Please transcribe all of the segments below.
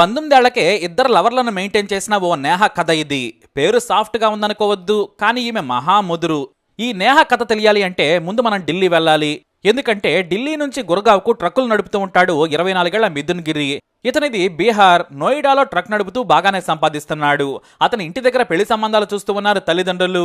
పంతొమ్మిదేళ్ళకే ఇద్దరు లవర్లను మెయింటైన్ చేసిన ఓ నేహ కథ ఇది. పేరు సాఫ్ట్గా ఉందనుకోవద్దు కానీ ఈమె మహాముదురు. ఈ నేహ కథ తెలియాలి అంటే ముందు మనం ఢిల్లీ వెళ్ళాలి. ఎందుకంటే ఢిల్లీ నుంచి గురగావ్కు ట్రక్కులు నడుపుతూ ఉంటాడు ఇరవై నాలుగేళ్ళ మిథున్ గిరి ఇతనిది బీహార్ నోయిడాలో ట్రక్ నడుపుతూ బాగానే సంపాదిస్తున్నాడు. అతని ఇంటి దగ్గర పెళ్ళి సంబంధాలు చూస్తూ ఉన్నారు తల్లిదండ్రులు.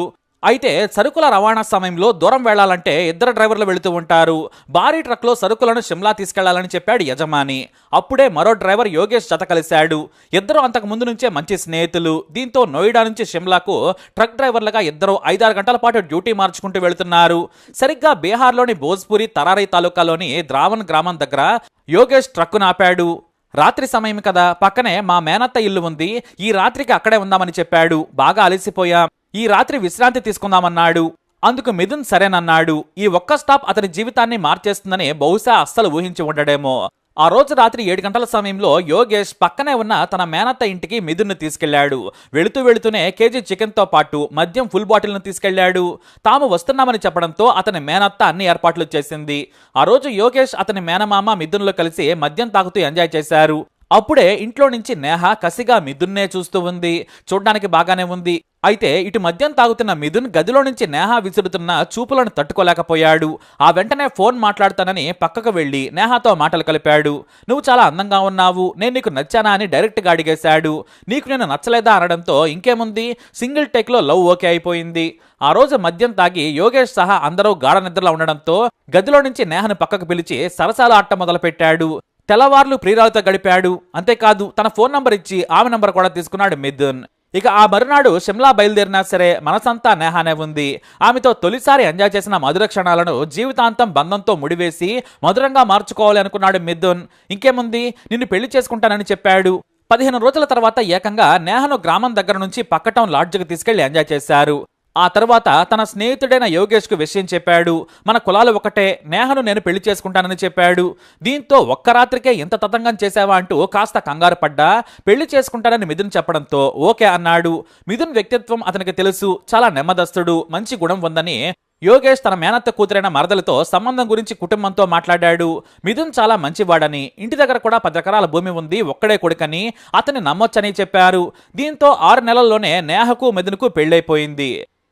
అయితే సరుకుల రవాణా సమయంలో దూరం వెళ్ళాలంటే ఇద్దరు డ్రైవర్లు వెళుతూ ఉంటారు. భారీ ట్రక్లో సరుకులను షిమ్లా తీసుకెళ్ళాలని చెప్పాడు యజమాని. అప్పుడే మరో డ్రైవర్ యోగేష్ జత కలిశాడు. ఇద్దరు అంతకు ముందు నుంచే మంచి స్నేహితులు. దీంతో నోయిడా నుంచి షిమ్లాకు ట్రక్ డ్రైవర్లుగా ఇద్దరు ఐదారు గంటల పాటు డ్యూటీ మార్చుకుంటూ వెళుతున్నారు. సరిగ్గా బీహార్లోని భోజ్పురి తరారీ తాలూకాలోని ద్రావణ్ గ్రామం దగ్గర యోగేష్ ట్రక్కు నాపాడు. రాత్రి సమయం కదా పక్కనే మా మేనత్త ఇల్లు ఉంది ఈ రాత్రికి అక్కడే ఉందామని చెప్పాడు. బాగా అలసిపోయాం. ఈ రాత్రి విశ్రాంతి తీసుకుందామన్నాడు. అందుకు మిథున్ సరేనన్నాడు. ఈ ఒక్క స్టాప్ అతని జీవితాన్ని మార్చేస్తుందని బహుశా అస్సలు ఊహించి ఉండడేమో. ఆ రోజు రాత్రి ఏడు గంటల సమయంలో యోగేష్ పక్కనే ఉన్న తన మేనత్త ఇంటికి మిథున్ను తీసుకెళ్ళాడు. వెళుతూ వెళుతూనే కేజీ చికెన్తో పాటు మద్యం ఫుల్ బాటిల్ను తీసుకెళ్ళాడు. తాము వస్తున్నామని చెప్పడంతో అతని మేనత్త అన్ని ఏర్పాట్లు చేసింది. ఆ రోజు యోగేష్ అతని మేనమామ మిథున్లో కలిసి మద్యం తాగుతూ ఎంజాయ్ చేశారు. అప్పుడే ఇంట్లో నుంచి నేహ కసిగా మిథున్నే చూస్తూ ఉంది. చూడ్డానికి బాగానే ఉంది. అయితే ఇటు మద్యం తాగుతున్న మిథున్ గదిలో నుంచి నేహ విసురుతున్న చూపులను తట్టుకోలేకపోయాడు. ఆ వెంటనే ఫోన్ మాట్లాడుతానని పక్కకు వెళ్ళి నేహాతో మాటలు కలిపాడు. నువ్వు చాలా అందంగా ఉన్నావు. నేను నీకు నచ్చానా? అని డైరెక్ట్గా అడిగేశాడు. నీకు నేను నచ్చలేదా? అనడంతో ఇంకేముంది? సింగిల్ టేక్లో లవ్ ఓకే అయిపోయింది. ఆ రోజు మద్యం తాగి యోగేష్ సహా అందరూ గాఢ నిద్రలో ఉండడంతో గదిలో నుంచి నేహను పక్కకు పిలిచి సరసాలు ఆట మొదలుపెట్టాడు. తెల్లవార్లు ప్రియురాలతో గడిపాడు. అంతేకాదు తన ఫోన్ నంబర్ ఇచ్చి ఆమె నంబర్ కూడా తీసుకున్నాడు మిథున్. ఇక ఆ మరునాడు షిమ్లా బయలుదేరినా సరే మనసంతా నేహానే ఉంది. ఆమెతో తొలిసారి ఎంజాయ్ చేసిన మధుర క్షణాలను జీవితాంతం బంధంతో ముడివేసి మధురంగా మార్చుకోవాలి అనుకున్నాడు మిథున్. ఇంకేముంది? నిన్ను పెళ్ళి చేసుకుంటానని చెప్పాడు. పదిహేను రోజుల తర్వాత ఏకంగా నేహను గ్రామం దగ్గర నుంచి పక్కటం లాడ్జ్కి తీసుకెళ్ళి ఎంజాయ్ చేశారు. ఆ తర్వాత తన స్నేహితుడైన యోగేష్కు విషయం చెప్పాడు. మన కులాలు ఒకటే నేహను నేను పెళ్ళి చేసుకుంటానని చెప్పాడు. దీంతో ఒక్క రాత్రికే ఇంత తతంగం చేశావా అంటూ కాస్త కంగారు పడ్డా. పెళ్ళి చేసుకుంటానని మిథున్ చెప్పడంతో ఓకే అన్నాడు. మిథున్ వ్యక్తిత్వం అతనికి తెలుసు. చాలా నెమ్మదస్తుడు మంచి గుణం ఉందని యోగేష్ తన మేనత్త కూతురైన మరదలతో సంబంధం గురించి కుటుంబంతో మాట్లాడాడు. మిథున్ చాలా మంచివాడని ఇంటి దగ్గర కూడా పది ఎకరాల భూమి ఉంది ఒక్కడే కొడుకని అతన్ని నమ్మొచ్చని చెప్పారు. దీంతో ఆరు నెలల్లోనే నేహకు మిథున్కు పెళ్ళైపోయింది.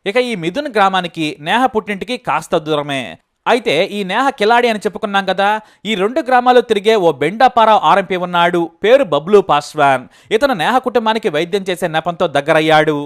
ఇక ఈ మిథున్ గ్రామానికి నేహ పుట్టింటికి కాస్త దూరమే. అయితే ఈ నేహ కిలాడి అని చెప్పుకున్నాం కదా ఈ రెండు గ్రామాలు తిరిగే ఓ బెండాపారావు ఆర్ఎంపీ ఉన్నాడు పేరు బబ్లు పాస్వాన్ ఇతను నేహ కుటుంబానికి వైద్యం చేసే నెపంతో దగ్గరయ్యాడు.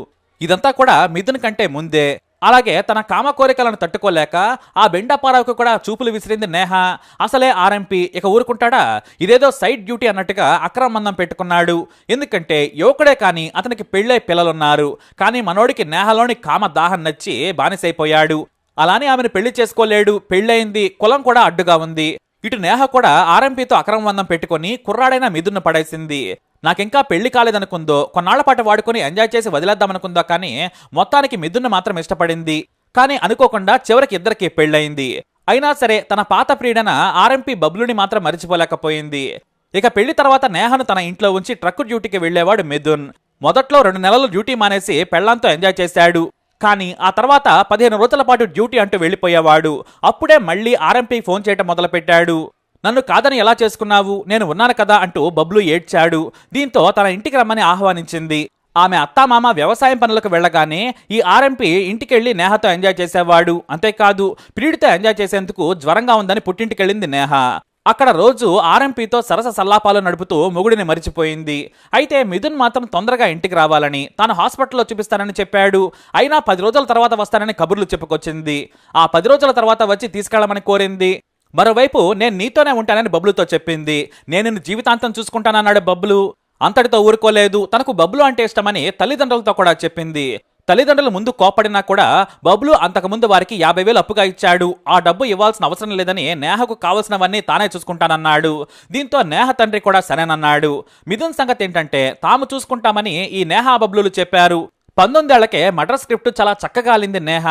ఇదంతా కూడా మిథున్ కంటే ముందే. అలాగే తన కామ కోరికలను తట్టుకోలేక ఆ బెండాపారావుకు కూడా చూపులు విసిరింది నేహ. అసలే ఆర్ఎంపీ. ఇక ఊరుకుంటాడా? ఇదేదో సైడ్ డ్యూటీ అన్నట్టుగా అక్రమందం పెట్టుకున్నాడు. ఎందుకంటే యువకుడే కానీ అతనికి పెళ్ళై పిల్లలున్నారు. కానీ మనోడికి నేహలోని కామ దాహం నచ్చి బానిసైపోయాడు. అలానే ఆమెను పెళ్ళి చేసుకోలేడు. పెళ్ళయింది. కులం కూడా అడ్డుగా ఉంది. ఇటు నేహ కూడా ఆర్ఎంపీతో అక్రమబంధం పెట్టుకొని కుర్రాడైన మిథున్ను పడేసింది. నాకింకా పెళ్ళి కాలేదనుకుందో కొన్నాళ్ళ పాటు వాడుకొని ఎంజాయ్ చేసి వదిలేద్దామనుకుందో కానీ మొత్తానికి మిథున్ను మాత్రం ఇష్టపడింది. కానీ అనుకోకుండా చివరికి ఇద్దరికి పెళ్ళయింది. అయినా సరే తన పాత ప్రియుడన ఆర్ఎంపీ బబ్లుని మాత్రం మరిచిపోలేకపోయింది. ఇక పెళ్ళి తర్వాత నేహను తన ఇంట్లో ఉంచి ట్రక్కు డ్యూటీకి వెళ్ళేవాడు మిథున్. మొదట్లో రెండు నెలలు డ్యూటీ మానేసి పెళ్ళాంతో ఎంజాయ్ చేశాడు. కానీ ఆ తర్వాత పదిహేను రోజుల పాటు డ్యూటీ అంటూ వెళ్ళిపోయేవాడు. అప్పుడే మళ్ళీ ఆర్ఎంపీ ఫోన్ చేయటం మొదలుపెట్టాడు. నన్ను కాదని ఎలా చేసుకున్నావు? నేను ఉన్నాను కదా అంటూ బబ్లు ఏడ్చాడు. దీంతో తన ఇంటికి రమ్మని ఆహ్వానించింది. ఆమె అత్తామామ వ్యవసాయం పనులకు వెళ్ళగానే ఈ ఆర్ఎంపీ ఇంటికెళ్ళి నేహతో ఎంజాయ్ చేసేవాడు. అంతేకాదు ప్రియుడితో ఎంజాయ్ చేసేందుకు జ్వరంగా ఉందని పుట్టింటికెళ్ళింది నేహ. అక్కడ రోజు ఆర్ఎంపీతో సరస సల్లాపాలు నడుపుతూ మొగుడిని మరిచిపోయింది. అయితే మిథున్ మాత్రం తొందరగా ఇంటికి రావాలని తాను హాస్పిటల్లో చూపిస్తానని చెప్పాడు. అయినా పది రోజుల తర్వాత వస్తానని కబుర్లు చెప్పుకొచ్చింది. ఆ పది రోజుల తర్వాత వచ్చి తీసుకెళ్ళమని కోరింది. మరోవైపు నేను నీతోనే ఉంటానని బబ్లుతో చెప్పింది. నేను జీవితాంతం చూసుకుంటానన్నాడు బబ్లు. అంతటితో ఊరుకోలేదు. తనకు బబ్లు అంటే ఇష్టమని తల్లిదండ్రులతో కూడా చెప్పింది. తల్లిదండ్రులు ముందు కోపడినా కూడా బబ్లు అంతకుముందు వారికి యాభై వేలు అప్పుగా ఇచ్చాడు. ఆ డబ్బు ఇవ్వాల్సిన అవసరం లేదని నేహకు కావలసినవన్నీ తానే చూసుకుంటానన్నాడు. దీంతో నేహ తండ్రి కూడా సరేనన్నాడు. మిథున్ సంగతి ఏంటంటే తాము చూసుకుంటామని ఈ నేహా బబ్లులు చెప్పారు. పంతొమ్మిదేళ్ళకే మటర్ స్క్రిప్ట్ చాలా చక్కగా అల్లింది నేహ.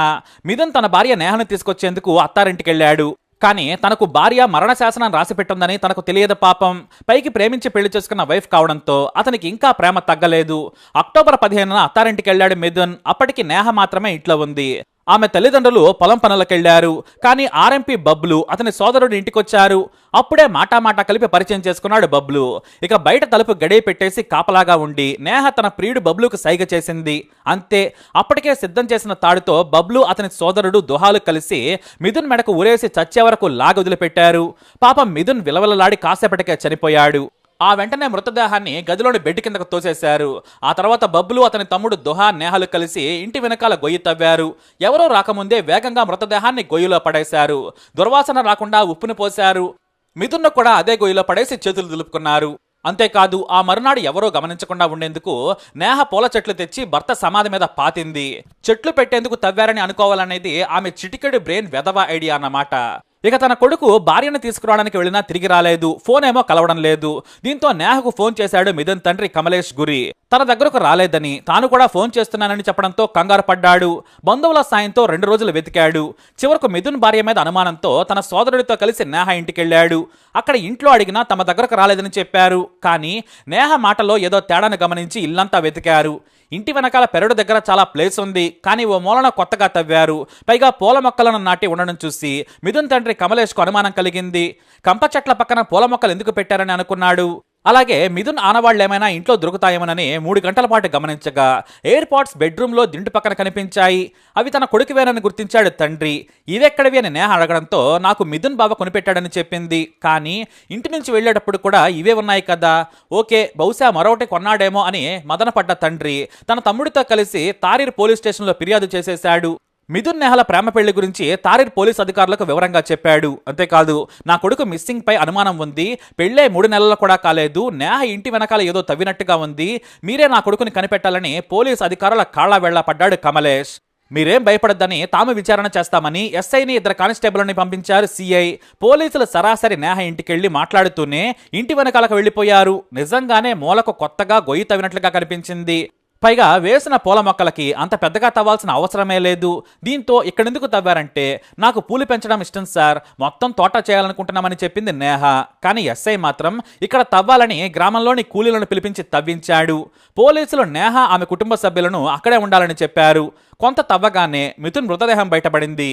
మిథున్ తన భార్య నేహను తీసుకొచ్చేందుకు అత్తారింటికెళ్ళాడు. కానీ తనకు భార్య మరణ శాసనం రాసిపెట్టుందని తనకు తెలియదు పాపం. పైకి ప్రేమించి పెళ్ళి చేసుకున్న వైఫ్ కావడంతో అతనికి ఇంకా ప్రేమ తగ్గలేదు. అక్టోబర్ పదిహేనున అత్తారింటికి వెళ్ళాడు మిథున్. అప్పటికి నేహ మాత్రమే ఇంట్లో ఉంది. ఆమె తల్లిదండ్రులు పొలం పనులకెళ్ళారు కానీ ఆర్ఎంపీ బబ్లు అతని సోదరుడు ఇంటికొచ్చారు. అప్పుడే మాటామాటా కలిపి పరిచయం చేసుకున్నాడు బబ్లు. ఇక బయట తలుపు గడియ పెట్టేసి కాపలాగా ఉండి నేహ తన ప్రియుడు బబ్లుకు సైగ చేసింది. అంతే. అప్పటికే సిద్ధం చేసిన తాడుతో బబ్లు అతని సోదరుడు దుహాలు కలిసి మిథున్ మెడకు ఉరేసి చచ్చే వరకు లాగొదిలిపెట్టారు. పాపం మిథున్ విలవలలాడి కాసేపటికే చనిపోయాడు. ఆ వెంటనే మృతదేహాన్ని గదిలోని బెడ్ కిందకు తోసేశారు. ఆ తర్వాత బబ్బులు అతని తమ్ముడు దుహా నేహలు కలిసి ఇంటి వెనకాల గొయ్యి తవ్వారు. ఎవరో రాకముందే వేగంగా మృతదేహాన్ని గొయ్యిలో పడేశారు. దుర్వాసన రాకుండా ఉప్పుని పోశారు. మిథున్ను కూడా అదే గొయ్యిలో పడేసి చేతులు దులుపుకున్నారు. అంతేకాదు ఆ మరునాడు ఎవరో గమనించకుండా ఉండేందుకు నేహ పూల చెట్లు తెచ్చి భర్త సమాధి మీద పాతింది. చెట్లు పెట్టేందుకు తవ్వారని అనుకోవాలనేది ఆమె చిటికెడు బ్రెయిన్ వెధవ ఐడియా అన్నమాట. ఇక తన కొడుకు భార్యను తీసుకురావడానికి వెళ్ళినా తిరిగి రాలేదు. ఫోన్ ఏమో కలవడం లేదు. దీంతో నేహకు ఫోన్ చేశాడు మిథున్ తండ్రి కమలేష్ గురి. తన దగ్గరకు రాలేదని తాను కూడా ఫోన్ చేస్తున్నానని చెప్పడంతో కంగారు పడ్డాడు. బంధువుల సాయంతో రెండు రోజులు వెతికాడు. చివరకు మిథున్ భార్య మీద అనుమానంతో తన సోదరుడితో కలిసి నేహ ఇంటికెళ్ళాడు. అక్కడ ఇంట్లో అడిగినా తమ దగ్గరకు రాలేదని చెప్పారు. కానీ నేహ మాటలో ఏదో తేడాను గమనించి ఇల్లంతా వెతికారు. ఇంటి వెనకాల పెరడు దగ్గర చాలా ప్లేస్ ఉంది. కానీ ఓ మూలన కొత్తగా తవ్వారు. పైగా పూల మొక్కలను నాటి ఉండడం చూసి మిథున్ తండ్రి కమలేష్కు అనుమానం కలిగింది. కంప చెట్ల పక్కన పూల మొక్కలు ఎందుకు పెట్టారని అనుకున్నాడు. అలాగే మిథున్ ఆనవాళ్ళు ఏమైనా ఇంట్లో దొరుకుతాయేమోనని మూడు గంటల పాటు గమనించగా ఎయిర్ పాడ్స్ బెడ్రూమ్లో దిండు పక్కన కనిపించాయి. అవి తన కొడుకువేనని గుర్తించాడు తండ్రి. ఇవెక్కడివి అని నేహ అడగడంతో నాకు మిథున్ బాబా కొనిపెట్టాడని చెప్పింది. కానీ ఇంటి నుంచి వెళ్ళేటప్పుడు కూడా ఇవే ఉన్నాయి కదా. ఓకే బహుశా మరొకటి కొన్నాడేమో అని మదనపడ్డ తండ్రి తన తమ్ముడితో కలిసి తారీర్ పోలీస్ స్టేషన్లో ఫిర్యాదు చేసేశాడు. మిథున్ నెహల ప్రేమ పెళ్ళి గురించి తారీర్ పోలీస్ అధికారులకు వివరంగా చెప్పాడు. అంతేకాదు నా కొడుకు మిస్సింగ్ పై అనుమానం ఉంది. పెళ్ళే మూడు నెలలు కూడా కాలేదు. నేహ ఇంటి వెనకాల ఏదో తవ్వినట్టుగా ఉంది. మీరే నా కొడుకుని కనిపెట్టాలని పోలీస్ అధికారుల కాళ్ళ వెళ్ళపడ్డాడు కమలేష్. మీరేం భయపడద్దని తాము విచారణ చేస్తామని ఎస్ఐని ఇద్దరు కానిస్టేబుల్ని పంపించారు సిఐ. పోలీసులు సరాసరి నేహ ఇంటికెళ్ళి మాట్లాడుతూనే ఇంటి వెనకాలకు వెళ్ళిపోయారు నిజంగానే మూలకు కొత్తగా గొయ్యి తవ్వినట్లుగా కనిపించింది. పైగా వేసిన పూల మొక్కలకి అంత పెద్దగా తవ్వాల్సిన అవసరమే లేదు. దీంతో ఇక్కడెందుకు తవ్వారంటే నాకు పూలు పెంచడం ఇష్టం సార్. మొత్తం తోట చేయాలనుకుంటున్నామని చెప్పింది నేహ. కానీ ఎస్ఐ మాత్రం ఇక్కడ తవ్వాలని గ్రామంలోని కూలీలను పిలిపించి తవ్వించాడు. పోలీసులు నేహ ఆమె కుటుంబ సభ్యులను అక్కడే ఉండాలని చెప్పారు. కొంత తవ్వగానే మిథున్ మృతదేహం బయటపడింది.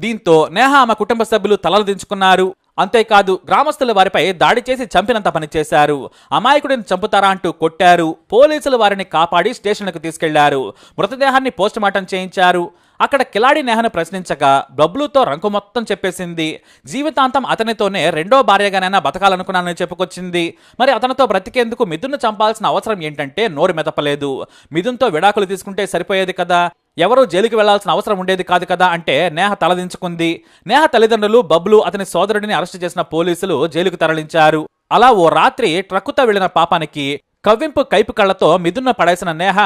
దీంతో నేహ ఆమె కుటుంబ సభ్యులు తలలు దించుకున్నారు. అంతేకాదు గ్రామస్తులు వారిపై దాడి చేసి చంపినంత పని చేశారు. అమాయకుడిని చంపుతారా అంటూ కొట్టారు. పోలీసులు వారిని కాపాడి స్టేషన్కు తీసుకెళ్ళారు. మృతదేహాన్ని పోస్టుమార్టం చేయించారు. అక్కడ కిలాడి నేహను ప్రశ్నించగా బబ్లుతో రంకు మొత్తం చెప్పేసింది. జీవితాంతం అతనితోనే రెండో భార్యగానైనా బతకాలనుకున్నానని చెప్పుకొచ్చింది. మరి అతనితో బ్రతికేందుకు మిథున్ను చంపాల్సిన అవసరం ఏంటంటే నోరు మెదపలేదు. మిథున్తో విడాకులు తీసుకుంటే సరిపోయేది కదా. ఎవరూ జైలుకి వెళ్ళాల్సిన అవసరం ఉండేది కాదు కదా అంటే నేహ తలదించుకుంది. నేహ తల్లిదండ్రులు బబ్లు అతని సోదరుడిని అరెస్టు చేసిన పోలీసులు జైలుకు తరలించారు. అలా ఓ రాత్రి ట్రక్కుతో వెళ్ళిన పాపానికి కవ్వింపు కైపు కళ్ళతో మిథున్న పడేసిన నేహ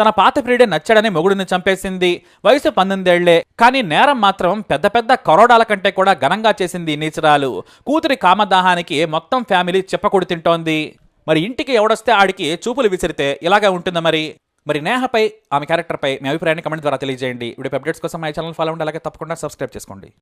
తన పాత ప్రియుడే నచ్చాడని మొగుడిని చంపేసింది. వయసు పంతొమ్మిదేళ్ళే కానీ నేరం మాత్రం పెద్ద పెద్ద కరోడాల కంటే కూడా ఘనంగా చేసింది నీచరాలు. కూతురి కామదాహానికి మొత్తం ఫ్యామిలీ చెప్పకూడి తింటోంది మరి ఇంటికి ఎవడొస్తే ఆడికి చూపులు విసిరితే ఇలాగే ఉంటుంది మరి. మరి నేహపై ఆమె క్యారెక్టర్పై మీ అభిప్రాయాన్ని కమెంట్ ద్వారా తెలియజేయండి. వీడియో అప్డేట్స్ కోసం మా ఛానల్ ఫాలో ఉండి అలాగే తప్పకుండా సబ్స్క్రైబ్ చేసుకోండి.